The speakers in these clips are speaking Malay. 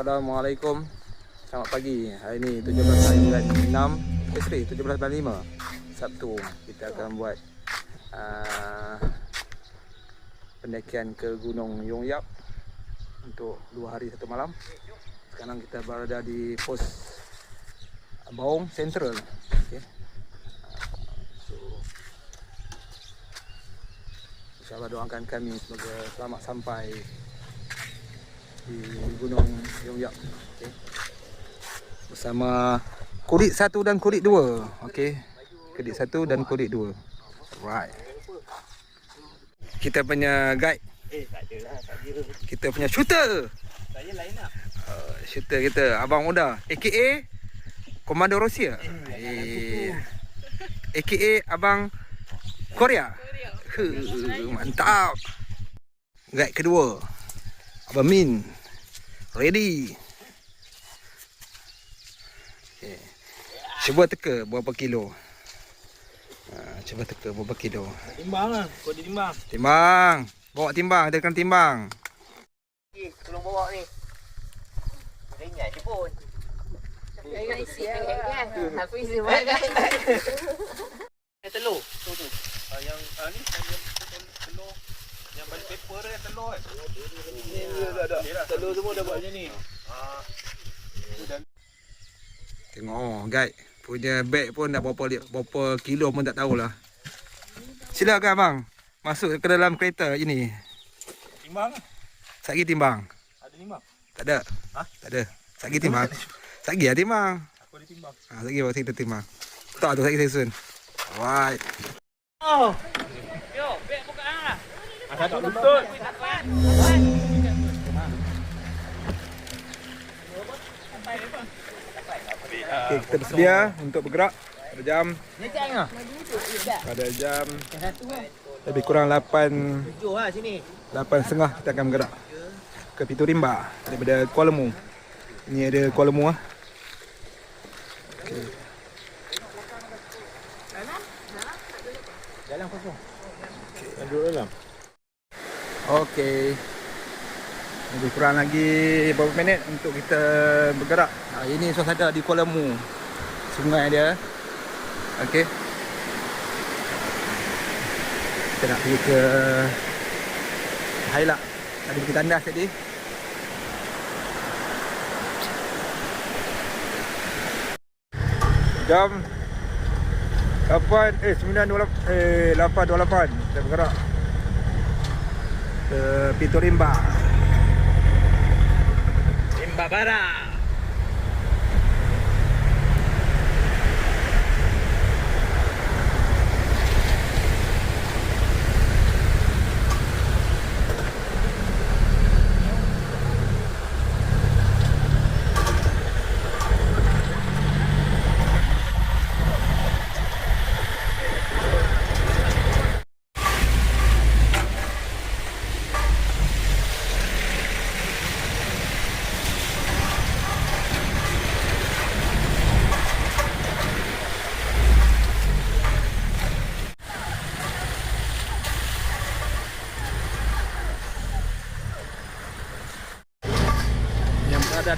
Assalamualaikum. Selamat pagi. Hari ni 17 hari bulan 6 Eh sorry, 17 bulan 5 Sabtu. Kita akan buat uh, Pendakian ke Gunung Yong Yap Untuk 2 hari 1 malam. Sekarang kita berada di pos Baung Central. Okay. So InsyaAllah doakan kami semoga selamat sampai di Gunung Yong Yap. Okay. Bersama kulit satu dan kulit dua. Okey. Kulit satu dan kulit dua. Right. Kita punya guide. Eh, tak lah. Tak. Kita punya shooter. Saya lain lah. Uh, shooter kita Abang Muda. AKA Komando Rusia. Eh. AKA Abang Korea. Huh, mantap. Guide kedua. Abang Min. Ready. Okay. Cuba teka berapa kilo. Ha, cuba teka berapa kilo. Timbang lah. Kau dia timbang. Timbang. Bawa timbang. Adakan timbang. Eh, tolong bawa ni. Ringan je pun. Jangan isi kan. Hafiz dia buat kan. Eh, telur. Tu tu. Yang ah, ni yang telur, telur. Yang balik paper dia telur kan. Ni dah dah. Telur semua dah buat macam ni. Ah. Tengok oh, guide. Punya bag pun dah berapa, berapa kilo pun tak tahulah. Silakan abang. Masuk ke dalam kereta ini. Timbang lah. Sagi timbang. Ada timbang. Tak ada. Ha? Tak ada. Sagi timbang. Sagi lah timbang. Aku ada timbang. Ha, sagi bawa kita timbang. Tak tu sagi saya sun. Alright. Oh. Yo, beg buka ah. Ada tak lutut. Okay, kita bersedia untuk bergerak pada jam pada jam lebih kurang 8 Tujuh lah sini. 8 setengah kita akan bergerak ke Pitu Rimba daripada Kuala Mu. Ini ada Kuala Mu ah. Okay. Jalan kosong. Yang duduk dalam. Okey. Lebih kurang lagi beberapa minit untuk kita bergerak. Ha, ini suasana di Kuala Mu. Sungai dia. Okey. Kita nak pergi ke Hailak. Tadi pergi tandas tadi. Jam 8 eh 9.28 eh 8.28 kita bergerak uh, Pito Rimba. Rimba Bara.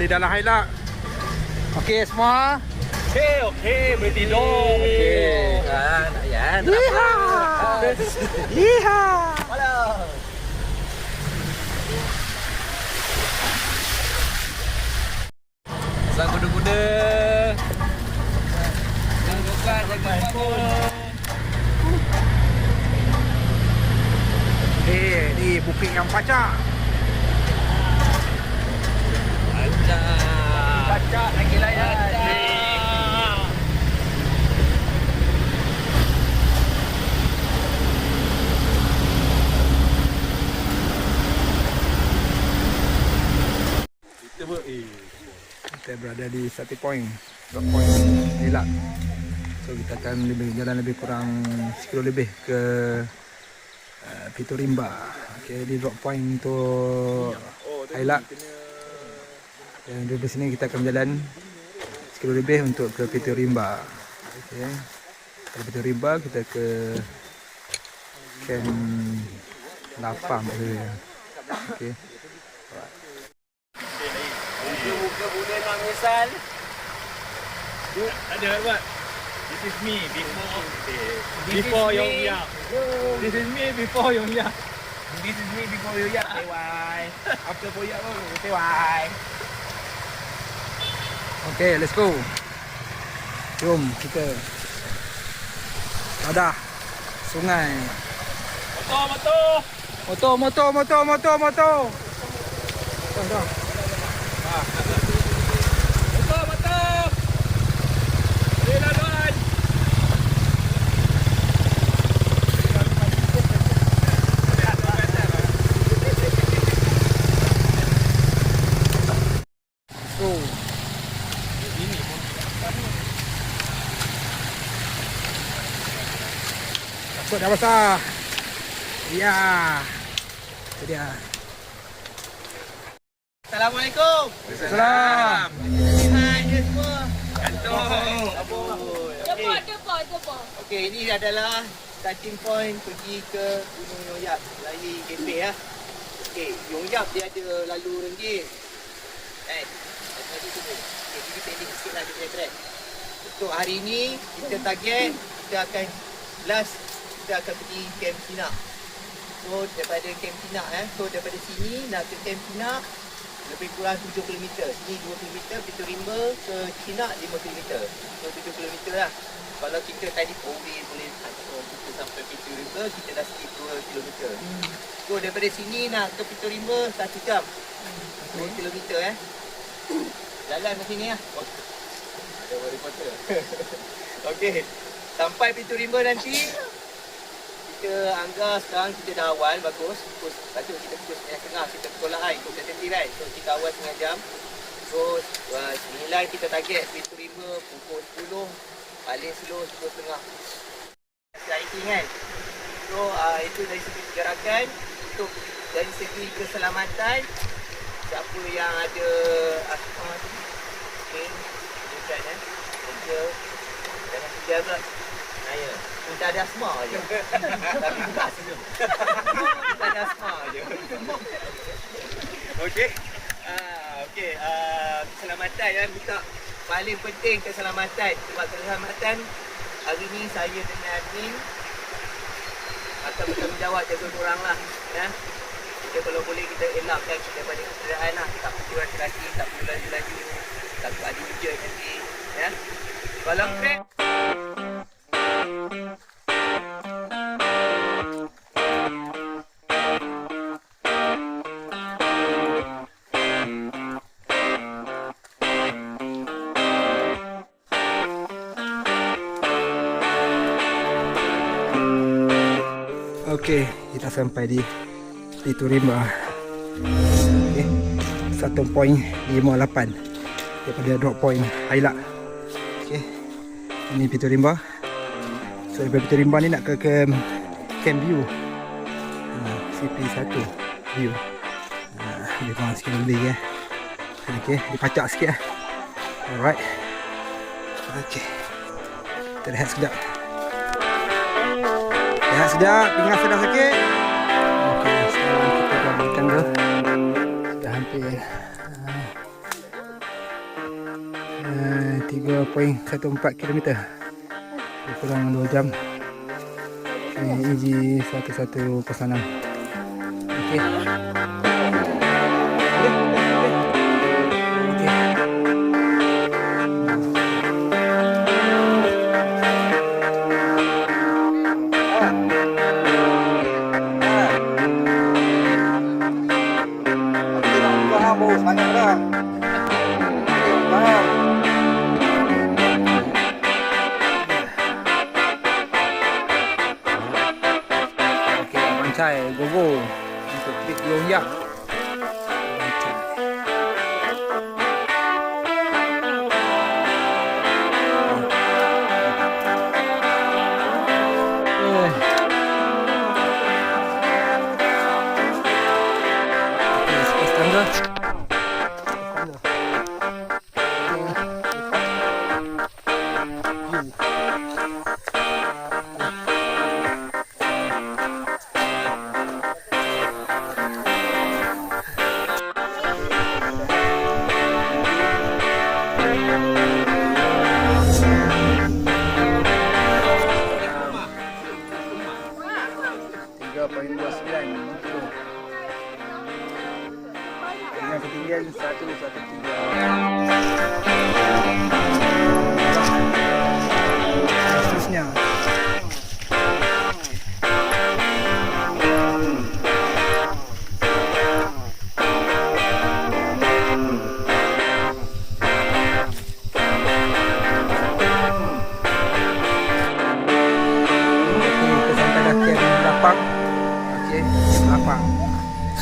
Di dalam Hailak. Okey semua. Okey, okey, bertidur. Okey. Ah, nak ya. Liha. Liha. Halo. Sang kuda-kuda. Jangan lupa jaga Eh, di bukit yang pacak. Pacak. Pacak lagi layan. Pacak. Kita ber eh. Kita berada di satu point. Drop point Hailak. So kita akan lebih jalan lebih kurang 10 kilo lebih ke uh, Pitorimba. Okey, di drop point untuk Hailak. Dan dari sini kita akan berjalan 10 kilo lebih untuk ke Pitorimba. Okey. Dari Pitorimba kita ke Camp Lapang maksudnya. Okey. Nak menyesal. Ada buat. This is me before before Yong Yang. This is me before Yong Yang. This is me before Yong Yang. Say why? After Yong Yang, say why? Okay, let's go. Jom kita ada sungai. Motor, motor. Motor, motor, motor, motor, motor. Dah, dah. Motor, motor. Boleh laluan. Go. Takut dah basah. Ya. Itu dia. Assalamualaikum. Semua. Jepot. Okey, ini adalah starting point pergi ke Gunung Yoyap. Lari cafe ya. Okey, Yoyap dia ada lalu renggit. Kan? Lepas tu tu. Okey, jadi pendek sikit lah dia punya track. Untuk hari ini, kita target, kita akan last, kita akan pergi Camp Sinak. So, daripada Camp Sinak eh. So, daripada sini nak ke Camp Sinak, lebih kurang 7 km. Sini 2 km, Pintu Rimba ke Sinak 5 km. So, 7 km lah. Kalau kita tadi boleh boleh hantar kita sampai Pintu Rimba, kita dah skip 2 km. So, daripada sini nak ke Pintu Rimba 1 jam. 2 km eh. Jalan ke sini lah. Oh. Ada reporter. Okey. Sampai Pintu Rimba nanti, kita anggap sekarang kita dah awal bagus. Pukul patut kita pukul 9.30 kita sekolah kan ikut KTP kan so kita awal setengah jam. So uh, nilai kita target pintu rimba pukul 10 paling slow 10.30 hiking kan? So uh, itu dari segi pergerakan untuk dari segi keselamatan siapa yang ada asma tu okay bukan eh? Kerja. Jangan kerja pula. Saya kita ada asma je. Tapi bukan senyum. Kita ada asma je. Okey. Ah okey ah keselamatan yang minta paling penting keselamatan. Sebab keselamatan hari ni saya dengan admin akan bertanggungjawab jaga orang lah ya. Kita kalau boleh kita elakkan daripada kenderaan lah. Tak perlu laki-laki tak perlu laju-laju takut ada hujan nanti ya. Kalau crack Okey, kita sampai di Pitu Rimba. Okey. 1.58 daripada drop point highlight. Okey. Ini Pitu Rimba. So daripada Pitu Rimba ni nak ke ke Camp View. Ha, CP1 view. Ha, lebih kurang sikit lebih ya. Okey, dipacak sikit eh. Alright. Okey. Kita lihat sekejap. Lihat sekejap, pinggang sedang sakit. Okey, sekarang kita dah balik tangga. Dah hampir uh, uh, 3.14 km. Kurang 2 jam. Ini easy satu-satu pesanan. Okey.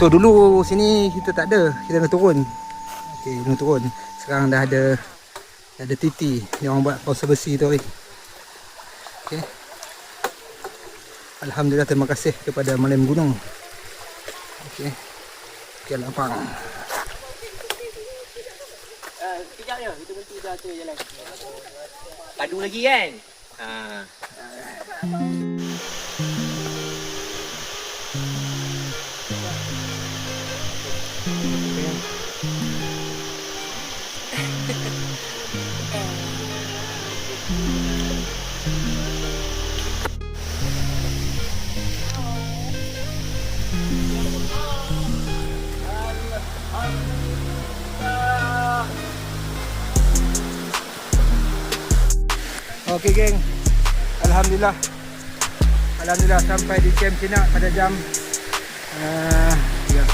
So dulu sini kita tak ada, kita kena turun. Okey, kena turun. Sekarang dah ada dah ada titi. Ni orang buat besi tu weh. Okey. Alhamdulillah terima kasih kepada Malim Gunung. Okey. Okey lapang. Je, kita berhenti dah tu jalan. Padu lagi kan? Ha. Okey geng. Alhamdulillah. Alhamdulillah sampai di camp Cina pada jam uh, ya.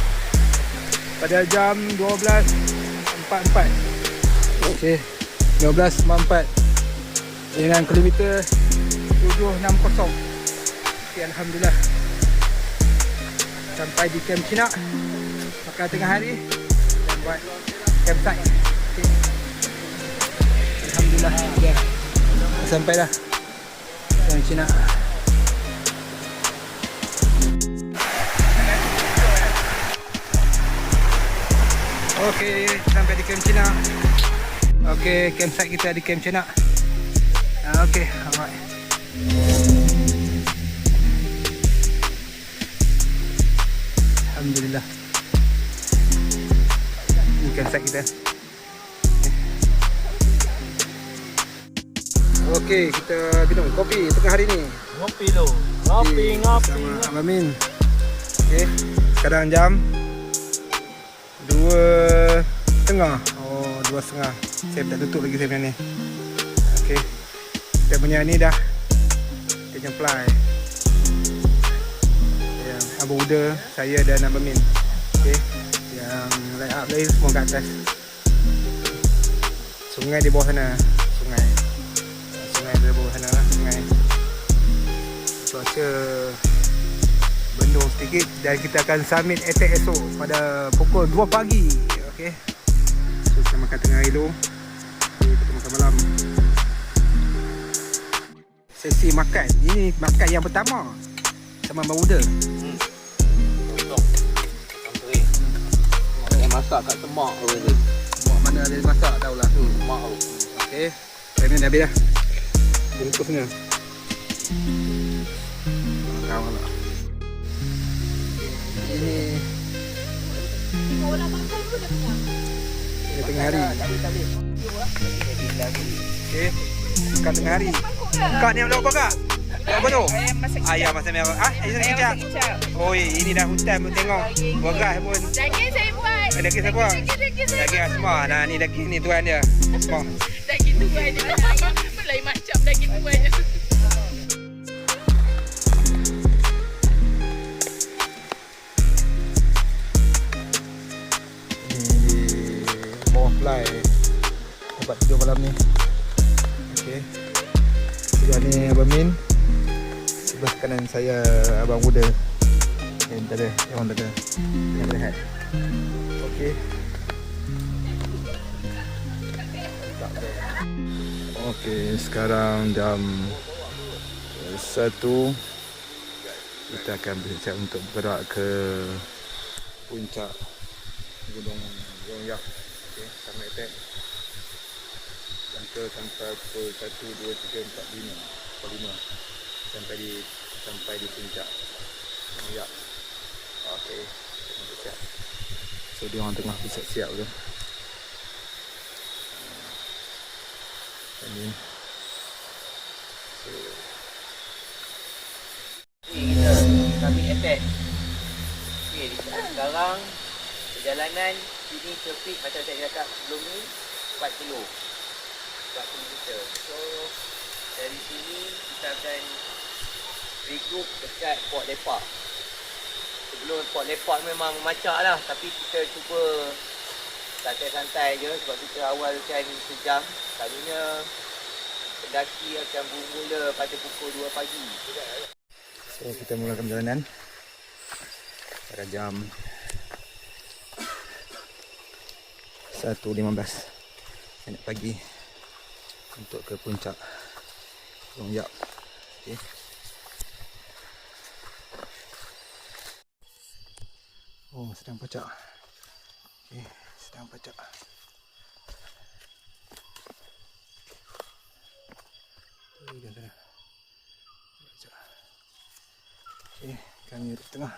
pada jam 12.44. Okey. 12.44 dengan kilometer 760. Okey alhamdulillah. Sampai di camp Cina makan tengah hari dan buat campsite. Okey. Alhamdulillah. Yeah. Sampai dah. Yang Cina. Okey, sampai di camp Cina. Okey, campsite kita di camp Cina. Ah, Okey, alright. Alhamdulillah. Ini campsite kita Okey, kita minum kopi tengah hari ni. Ngopi lo. Ngopi, ngopi. Sama Abang Min. Okey, sekarang jam dua setengah. Oh, dua setengah. Saya tak tutup lagi saya punya ni. Okey, kita punya ni dah kita fly. Yang Abang Uda, saya dan Abang Min. Okey, yang line up lain semua kat atas. Sungai di bawah sana. Bawah sana lah. Sungai. Cuaca bendung sedikit dan kita akan summit attack esok pada pukul 2 pagi. Okey. So kita makan tengah hari dulu. Okay, kita makan malam. Sesi makan. Ini makan yang pertama. Sama Abang Uda. Yang masak kat semak. Tu. Mak mana ada masak? Tahulah. Hmm, semak tu. okey ni dah habis dah bungkusnya kawan lah ini ini tengah hari Okey. Bukan tengah hari. Kak ni apa kak? Apa tu? Ayam masak merah. Ah, ayam masak kicap. Oh, ini dah hutan pun tengok. Beras pun. Daging saya buat. Ada kisah apa? Daging saya Daging asma. Nah, ni daging ni tuan dia. Asma. Daging tu banyak. Bawah fly. Tempat tidur malam ni. Okey. Sebelah ni Abang Min. Sebelah kanan saya Abang Muda. Yang tak ada, yang orang tak ada. Yang rehat. Okey. Okey, sekarang jam satu kita akan bersiap untuk bergerak ke puncak Gunung Yongyak. Okey, sama attack. Jangka sampai pukul 1, 2, 3, 4, 5. Pukul 5. Sampai di sampai di puncak Yongyak. Okey, bersiap. So dia orang tengah bersiap-siap tu. Ini. Ni kita kami attack. Okey, sekarang perjalanan ke peak macam saya cakap sebelum ni 4 kilo. 4 kilometer. So dari sini kita akan regroup dekat Port Lepak. Sebelum Port Lepak memang macam lah tapi kita cuba santai-santai je sebab kita awalkan sejam. Selalunya pendaki akan bermula pada pukul 2 pagi. So kita mulakan perjalanan pada jam 1.15 minit pagi untuk ke puncak Gunung Yap. Okay. Oh, sedang pecah. Okay, sedang pecah. Pacak. Okay, kami di tengah.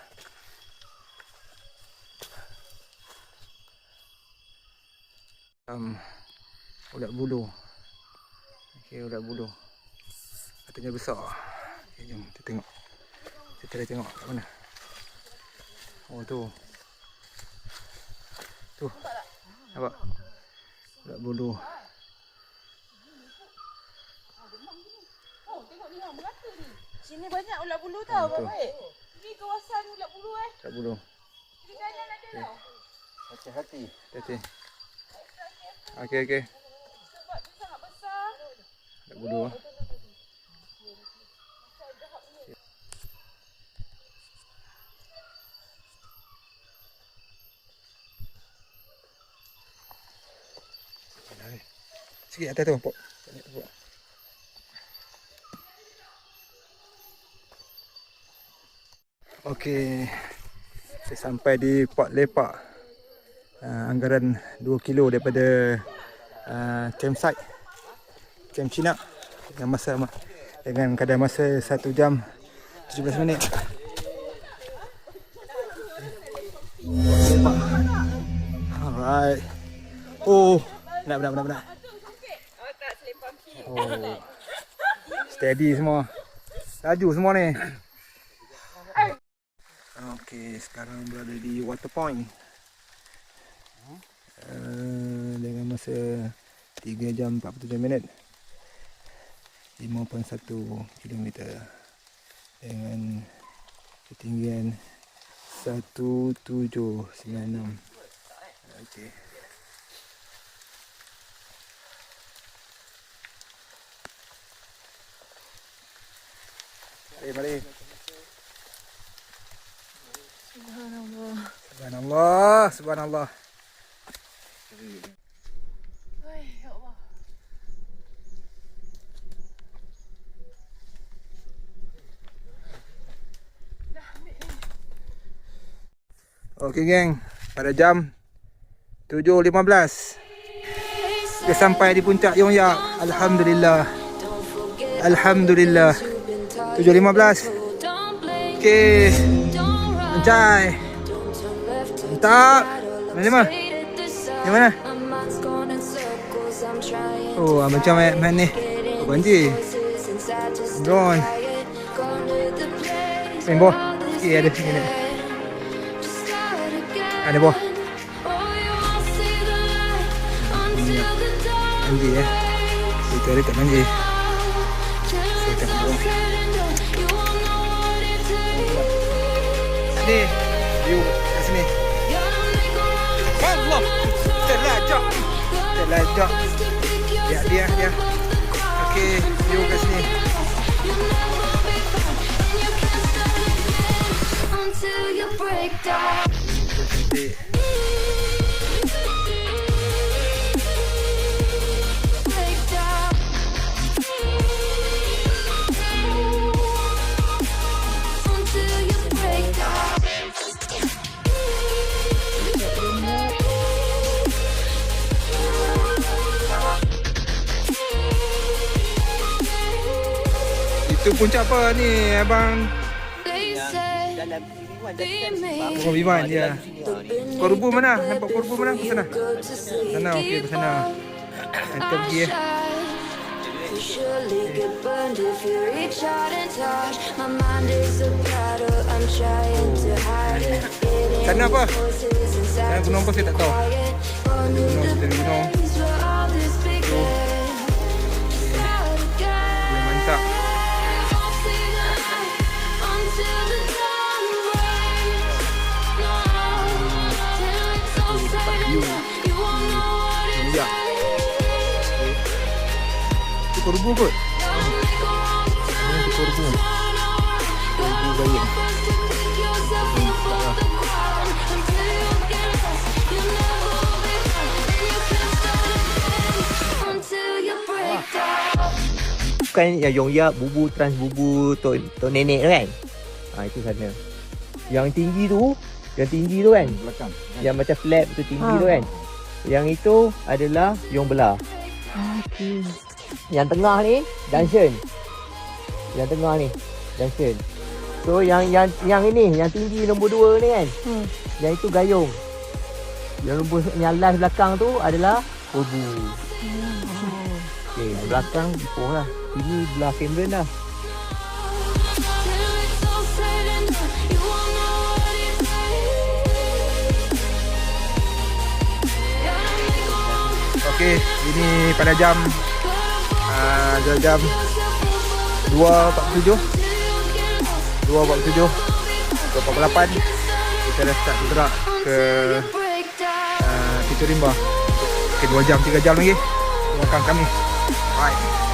Um, ulat bulu. Okey, ulat bulu. Katanya besar. Okey, jom kita tengok. Kita try tengok kat mana. Oh tu. Tu. Nampak? Ulat bulu. Sini banyak ulat bulu tau, baik. Ini kawasan ulat bulu eh. Ulat bulu. Kiri kanan ada tau. Hati-hati. Hati. Okey, okey. Sebab dia sangat besar. Ulat bulu. ah. Sikit atas tu, Pok. Pok. Okey. Saya sampai di Port Lepak. Uh, anggaran 2 kilo daripada uh, campsite. Camp Cina dengan masa dengan kadar masa 1 jam 17 minit. Alright. Oh. Awak tak selipam kiri. Oh. Steady semua. Laju semua ni. Okey, sekarang berada di water point. Uh, dengan masa 3 jam 47 minit. 5.1 km dengan ketinggian 1796. Okey. Mari, mari. Subhanallah, subhanallah. Ya. Okey geng, pada jam 7.15 kita sampai di puncak Yongyak. Alhamdulillah. Alhamdulillah. 7.15. Okey. Encai. Mantap. Mana mana? Di mana? Oh, ah, macam main, main ni. Banjir. Drone. Main boh. Okey, ada sini. ni. Ada boh. Banjir eh. Kita ada kat banjir. Saya tengok boh. Ni. Terlajak. Dia dia dia. Okey, view kat sini. Until you break down. Itu puncak apa ni abang? Dalam Biman dia. The Pukul rubu mana? Nampak rubu mana? Ke sana? Sana okey ke sana. Kita pergi. You surely get burned if you reach out and touch. My mind is a battle. I'm trying to hide it. It Sana apa? Sana gunung apa saya tak tahu. Gunung kita gunung. semua kot Bukan yang Yong Yap, Bubu, Trans Bubu, Tok, tok Nenek tu kan? Ha, itu sana. Yang tinggi tu, yang tinggi tu kan? Belakang. Yang macam flap tu tinggi ha. tu ah. kan? Yang itu adalah Yong Belah. Ah, okay. Yang tengah ni Junction. Yang tengah ni Junction. So yang yang yang ini yang tinggi nombor dua ni kan. Hmm. Yang itu Gayung. Yang nombor yang last belakang tu adalah Bubu. Okey, belakang Ipoh lah. Ini belah Cameron move, Okey, ini pada jam uh, jam yourself 2.47 over till you get lost. 2.47 2.48 kita dah start bergerak ke uh, Pitu Rimba. Okey, 2 jam, 3 jam lagi. Belakang kami. Right